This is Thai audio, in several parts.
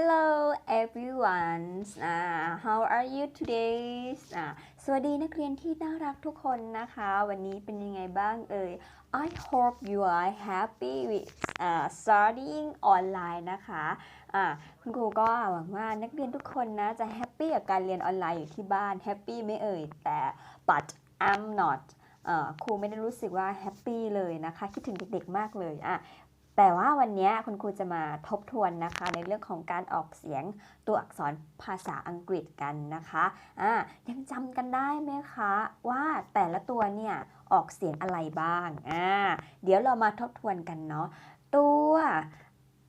Hello everyone อ่า how are you today อ่าสวัสดีนักเรียนที่น่ารักทุกคนนะคะ วันนี้เป็นยังไงบ้างเอ่ย I hope you are happy with อ่า studying online นะคะอ่าคุณครูก็หวังว่านักเรียนทุกคนนะ จะแฮปปี้กับการเรียนออนไลน์อยู่ที่บ้านแฮปปี้ไหม่เอ่ย แต่ but I'm not อ่อครูไม่ได้รู้สึกว่าแฮปปี้เลยนะคะ คิดถึงเด็กๆมากเลยอะ แต่ว่าวันนี้คุณครูจะมาทบทวนนะคะ ในเรื่องของการออกเสียงตัวอักษรภาษาอังกฤษกันนะคะอะยังจำกันได้ไหมคะว่าแต่ละตัวเนี่ยออกเสียงอะไรบ้างอ่าเดี๋ยวเรามาทบทวนกันเนาะตัว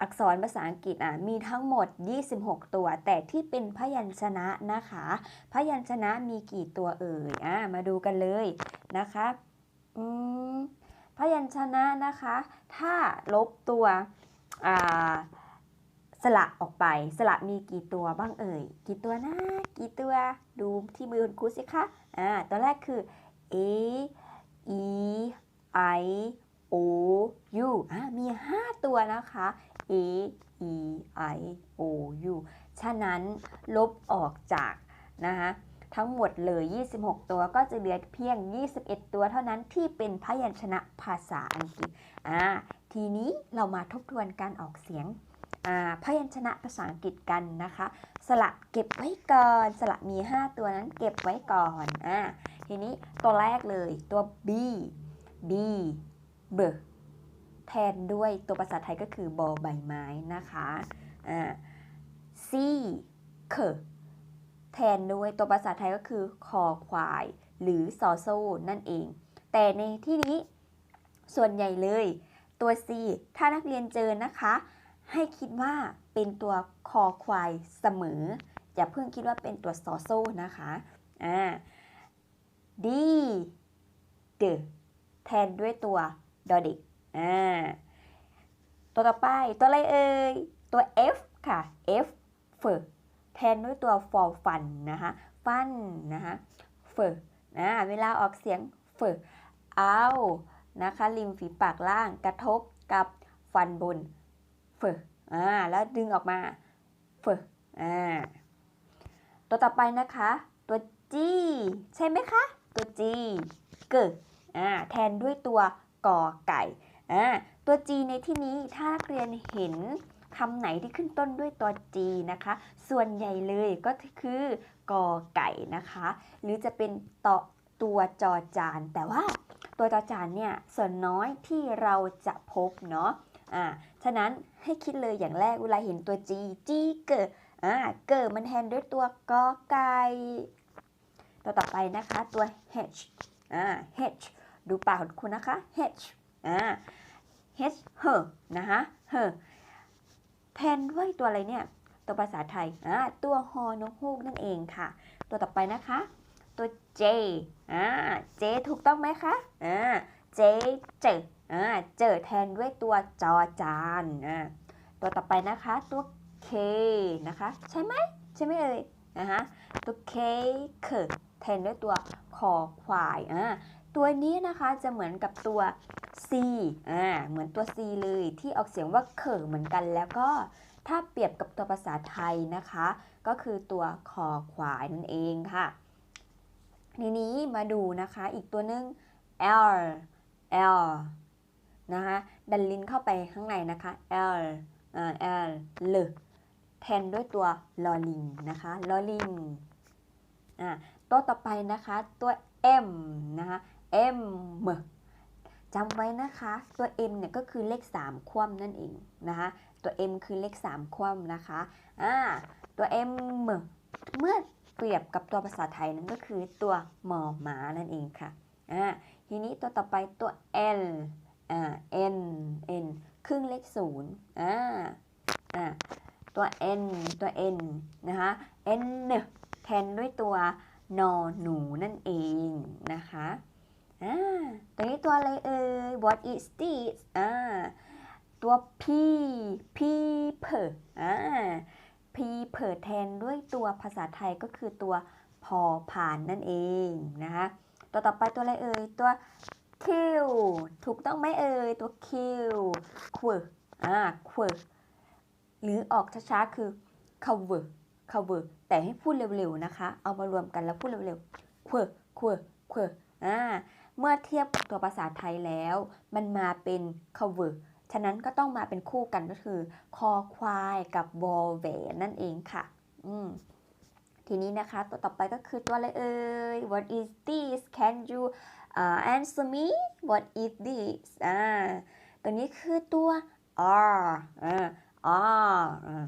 อักษรภาษาอังกฤษอะมีทั้งหมด 26 ตัว แต่ที่เป็นพยัญชนะนะคะ พยัญชนะมีกี่ตัวเอ่ยอ่ามาดูกันเลยนะคะอืม พยัญชนะนะคะ ถ้าลบตัวสระออกไป สระมีกี่ตัวบ้างเอ่ย กี่ตัวนะ กี่ตัว ดูที่มือคุณครูสิคะอ่าตัวแรกคือ a e i o u อ่ามี 5 ตัวนะคะ a e i o u ฉะนั้นลบออกจากนะคะ ทั้งหมดเลย 26 ตัวก็จะเหลือเพียง 21 ตัวเท่านั้นที่เป็นพยัญชนะภาษาอังกฤษอ่าทีนี้เรามาทบทวนการออกเสียงอ่าพยัญชนะภาษาอังกฤษกันนะคะ สระเก็บไว้ก่อน สระมี 5 ตัวนั้นเก็บไว้ก่อนอ่าทีนี้ตัวแรกเลยตัว b b b แทนด้วยตัวภาษาไทยก็คือบอใบไม้นะคะอ่า c k แทนด้วยตัวภาษาไทยก็คือคอควาย หรือซอโซ่นั่นเอง แต่ในที่นี้ส่วนใหญ่เลย ตัว C ถ้านักเรียนเจอนะคะ ให้คิดว่าเป็นตัวคอควายเสมอ อย่าเพิ่งคิดว่าเป็นตัวซอโซ่นะคะอ่า D D แทนด้วยตัวดอเด็กอ่าตัวต่อไปตัวอะไรเอ่ยตัว F ค่ะ F เฟอแทนด้วยตัว for fun นะคะฟันนะคะเฟอนะเวลาออกเสียงเฟอเอานะคะริมฝีปากล่างกระทบกับฟันบนเฟออ่าแล้วดึงออกมาเฟออ่าตัวต่อไปนะคะ ตัว G ใช่ไหมคะ ตัว G เกอ่าแทนด้วยตัวกอไก่อ่าตัว G ในที่นี้ถ้านักเรียนเห็น คำไหนที่ขึ้นต้นด้วยตัว G นะคะ ส่วนใหญ่เลยก็คือกอไก่นะคะ หรือจะเป็นต่อตัวจอจาน แต่ว่าตัวจอจานเนี่ยส่วนน้อยที่เราจะพบเนาะอ่าฉะนั้นให้คิดเลยอย่างแรกเวลาเห็นตัว G G เกิดอ่าเกิดมันแทนด้วยตัวกอไก่ตัวต่อไปนะคะตัว H อ่า H ดูปากของคุณนะคะ H อ่า H เฮนะคะเฮ แทนด้วยตัวอะไรเนี่ย ตัวภาษาไทยอ่าตัวฮอนกฮูกนั่นเองค่ะ ตัวต่อไปนะคะ ตัว J อ่า J ถูกต้องไหมคะอ่า J เจออ่าเจอแทนด้วยตัวจอจานอ่าตัวต่อไปนะคะตัว K นะคะ ใช่ไหมใช่ไหมเอ่ยนะคะตัว K เค แทนด้วยตัวคอควายอ่าตัวนี้นะคะจะเหมือนกับตัว C อ่าเหมือนตัว C เลยที่ออกเสียงว่าเขอเหมือนกันแล้วก็ถ้าเปรียบกับตัวภาษาไทยนะคะ ก็คือตัวคอควายนั่นเองค่ะทีนี้มาดูนะคะอีกตัวนึง L L นะคะดันลิ้นเข้าไปข้างในนะคะ L อ่า L เลแทนด้วยตัวลอลิงนะคะลอลิงอ่า ตัวต่อไปนะคะตัว M นะคะ M จำไว้นะคะตัว M เนี่ยก็คือเลข 3 คว่ำนั่นเองนะคะตัว M คือเลข 3 คว่ำนะคะอ่าตัว M เมื่อเปรียบกับตัวภาษาไทยนั้นก็คือตัวมอหมานั่นเองค่ะอ่าทีนี้ตัวต่อไปตัว L อ่า N N ครึ่งเลข0อ่าอ่าตัว N ตัว N นะคะ N แทนด้วยตัว นอหนูนั่นเองนะคะอ่าตัวนี้ตัวอะไรเอ่ย what is this อ่าตัว p p per อ่า p per แทนด้วยตัวภาษาไทยก็คือตัวพอผ่านนั่นเองนะคะตัวต่อไปตัวอะไรเอ่ย ตัว q ถูกต้องไหมเอ่ย ตัว q q อ่า q หรือออกช้าๆคือ cover cover แต่ให้พูดเร็วๆนะคะ เอามารวมกันแล้วพูดเร็วๆ quer quer quer อ่าเมื่อเทียบกับตัวภาษาไทยแล้ว มันมาเป็น cover ฉะนั้นก็ต้องมาเป็นคู่กันก็คือ คอควายกับวอลแหวนนั่นเองค่ะ อืมทีนี้นะคะ ตัวต่อไปก็คือตัวอะไรเอ่ย What is this Can you uh, answer me What is this อ่าตัวนี้คือตัว R อ่า R อ่า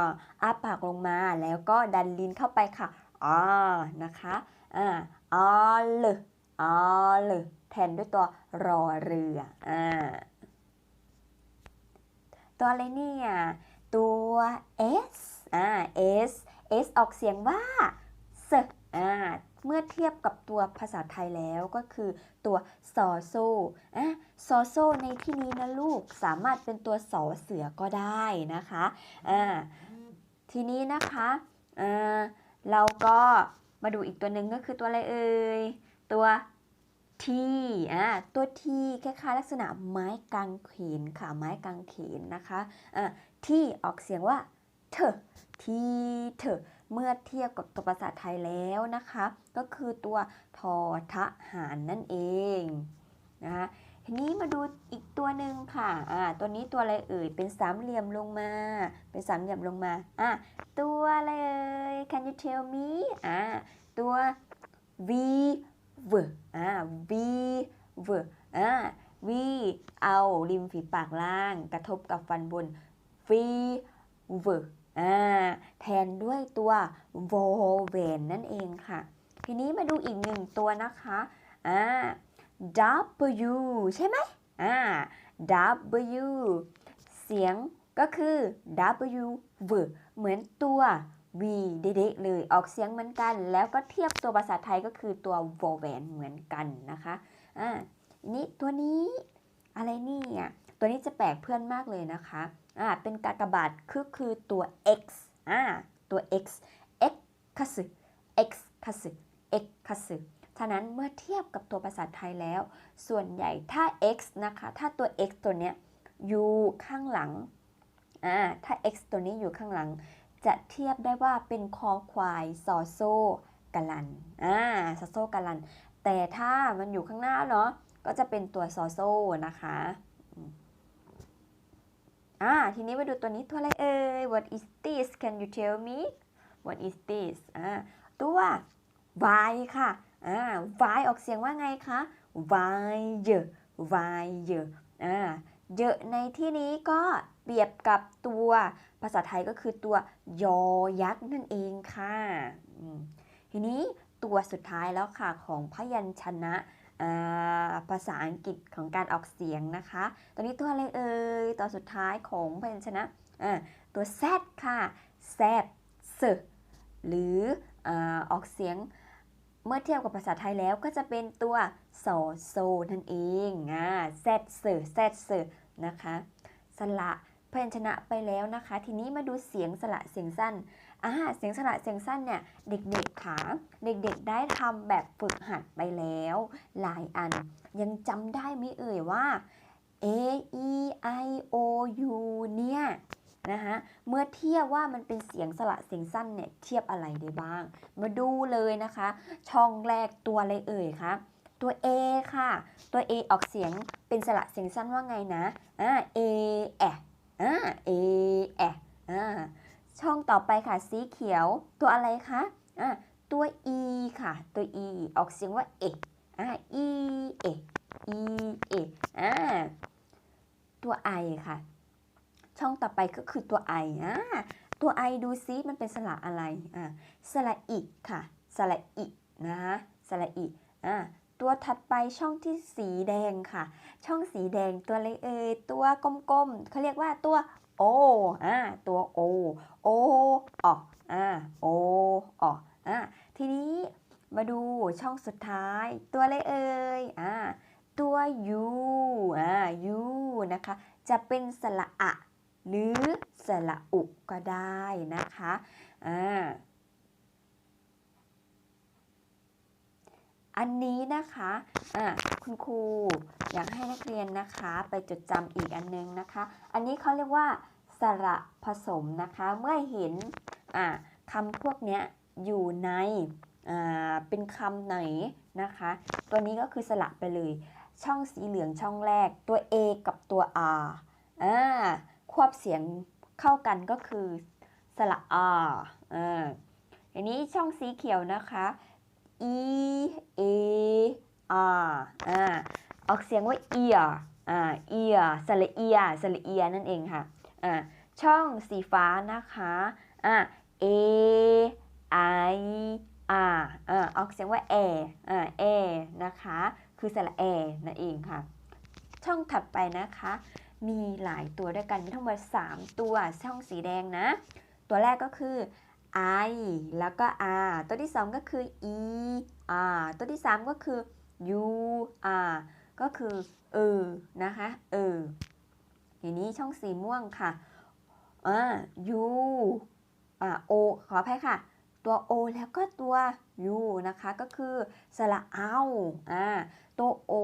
R อ้าปากลงมาแล้วก็ดันลิ้นเข้าไปค่ะออนะคะอ่า R เลย R เลยแทนด้วยตัวรอเรืออ่าตัวอะไรเนี่ย ตัว S อ่า S S ออกเสียงว่า เทียบกับตัวภาษาไทยแล้วก็คือตัวซอโซอะซอโซในที่นี้นะลูกสามารถเป็นตัวสอเสือก็ได้นะคะอ่าทีนี้นะคะอ่าเราก็มาดูอีกตัวหนึ่งก็คือตัวอะไรเอ่ยตัว T อ่าตัว T คล้ายๆลักษณะไม้กางเขนค่ะไม้กางเขนนะคะอ่าที่ออกเสียงว่าเธอทีเธอ เมื่อเทียบกับตัวภาษาไทยแล้วนะคะ ก็คือตัวทอทหารนั่นเองนะคะทีนี้มาดูอีกตัวหนึ่งค่ะอ่าตัวนี้ตัวอะไรเอ่ย เป็นสามเหลี่ยมลงมา เป็นสามเหลี่ยมลงมาอ่าตัวอะไรเอ่ย Can you tell me อ่าตัว V V อ่า V V อ่า V เอาริมฝีปากล่าง กระทบกับฟันบน V V อ แทนด้วยตัวโวเวนนั่นเองค่ะ ทีนี้มาดูอีกหนึ่งตัวนะคะอ่า W ใช่ไหมอ่า W เสียงก็คือ W V เหมือนตัว V เด็กๆเลยออกเสียงเหมือนกัน แล้วก็เทียบตัวภาษาไทยก็คือตัวโวเวนเหมือนกันนะคะอ่านี้ตัวนี้อะไรนี่อะตัวนี้จะแปลกเพื่อนมากเลยนะคะ อ่าเป็นกากบาทคือคือตัว x อ่าตัว x x คัส x คัส x คัสฉะนั้นเมื่อเทียบกับตัวภาษาไทยแล้ว ส่วนใหญ่ถ้า x นะคะ ถ้าตัว x ตัวเนี้ยอยู่ข้างหลังอ่าถ้า x ตัวนี้อยู่ข้างหลัง จะเทียบได้ว่าเป็นคอควายซอโซกะลันอ่าซอโซกะลัน แต่ถ้ามันอยู่ข้างหน้าเนาะก็จะเป็นตัวซอโซนะคะ อ่า ทีนี้มาดูตัวนี้ตัวอะไรเอ่ย What is this Can you tell me What is this อ่า ตัว y ค่ะ อ่า y ออกเสียงว่าไงคะ y เยอะ y เยอะ อ่า เยอะในที่นี้ก็เปรียบกับตัวภาษาไทยก็คือตัวยอยักษ์นั่นเองค่ะ ทีนี้ตัวสุดท้ายแล้วค่ะของพยัญชนะ ภาษาอังกฤษของการออกเสียงนะคะ ตัวนี้ตัวอะไรเอ่ย ตัวสุดท้ายของพยัญชนะตัว z ค่ะ z s หรืออออกเสียงเมื่อเทียบกับภาษาไทยแล้วก็จะเป็นตัวสอโซนั่นเองอ่า z s z s นะคะ สละพยัญชนะไปแล้วนะคะ ทีนี้มาดูเสียงสละเสียงสั้น อ่าเสียงสละเสียงสั้นเนี่ยเด็กๆขาเด็กๆได้ทำแบบฝึกหัดไปแล้ว หลายอันยังจำได้ไหมเอ่ยว่า A E I O U เนี่ยนะคะเมื่อเทียบว่ามันเป็นเสียงสละเสียงสั้นเนี่ยเทียบอะไรได้บ้าง มาดูเลยนะคะ ช่องแรกตัวอะไรเอ่ยคะตัว A ค่ะ ตัว A ออกเสียงเป็นสละเสียงสั้นว่าไงนะอ่า A แอะอ่า A แอะอ่า ช่องต่อไปค่ะ สีเขียว ตัวอะไรคะอ่าตัว E ค่ะ ตัว E ออกเสียงว่าเอะอ่า E เอ E เอะอ่าตัว I ค่ะ ช่องต่อไปก็คือตัว I อ่าตัว I ดูซิมันเป็นสระอะไรอ่าสระอิค่ะ สระอินะคะสระอิอ่าตัวถัดไปช่องที่สีแดงค่ะ ช่องสีแดงตัวอะไรเอ่ยตัวกลมๆเขาเรียกว่าตัว โออ่าตัวโอโออกอ่าโออกอ่าทีนี้มาดูช่องสุดท้าย ตัวอะไรเอ่ยอ่าตัว U อ่า U นะคะ จะเป็นสระอะ หรือสระอุก็ได้นะคะอ่า อันนี้นะคะอ่าคุณครูอยากให้นักเรียนนะคะ ไปจดจำอีกอันนึงนะคะ อันนี้เขาเรียกว่าสระผสมนะคะ เมื่อเห็นอ่าคำพวกเนี้ยอยู่ในอ่าเป็นคำไหนนะคะ ตัวนี้ก็คือสระไปเลย ช่องสีเหลืองช่องแรกตัว A กับตัว R อ่าควบเสียงเข้ากันก็คือสระ R อ่าอันนี้ช่องสีเขียวนะคะ E A R อ่าออกเสียงว่า ear อ่า ear สระเอียสระเอียนั่นเองค่ะอ่าช่องสีฟ้านะคะอ่า A I R อ่าออกเสียงว่า a อ่า a นะคะ คือสระแอนั่นเองค่ะ ช่องถัดไปนะคะ มีหลายตัวด้วยกันมีทั้งหมด3ตัวช่องสีแดงนะ ตัวแรกก็คือ I แล้วก็ R ตัวที่ 2 ก็คือ E R ตัวที่ 3 ก็คือ U R ก็คือเออนะคะเออทีนี้ช่องสีม่วงค่ะอ่า U อ่า O ขออภัยค่ะ ตัว O แล้วก็ตัว U นะคะก็คือสระเอาอ่าตัว O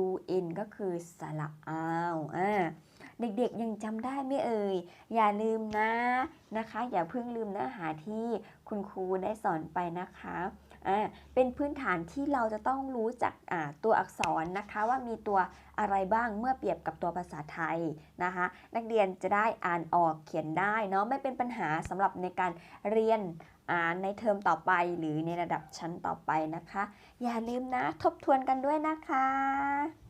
U N ก็คือสระเอาอ่า เด็กๆยังจำได้ไหมเอ่ย อย่าลืมนะนะคะ อย่าเพิ่งลืมเนื้อหาที่คุณครูได้สอนไปนะคะอ่าเป็นพื้นฐานที่เราจะต้องรู้จักอ่าตัวอักษรนะคะว่ามีตัวอะไรบ้างเมื่อเปรียบกับตัวภาษาไทยนะคะ นักเรียนจะได้อ่านออกเขียนได้เนาะไม่เป็นปัญหาสำหรับในการเรียนอ่าในเทอมต่อไปหรือในระดับชั้นต่อไปนะคะ อย่าลืมนะทบทวนกันด้วยนะคะ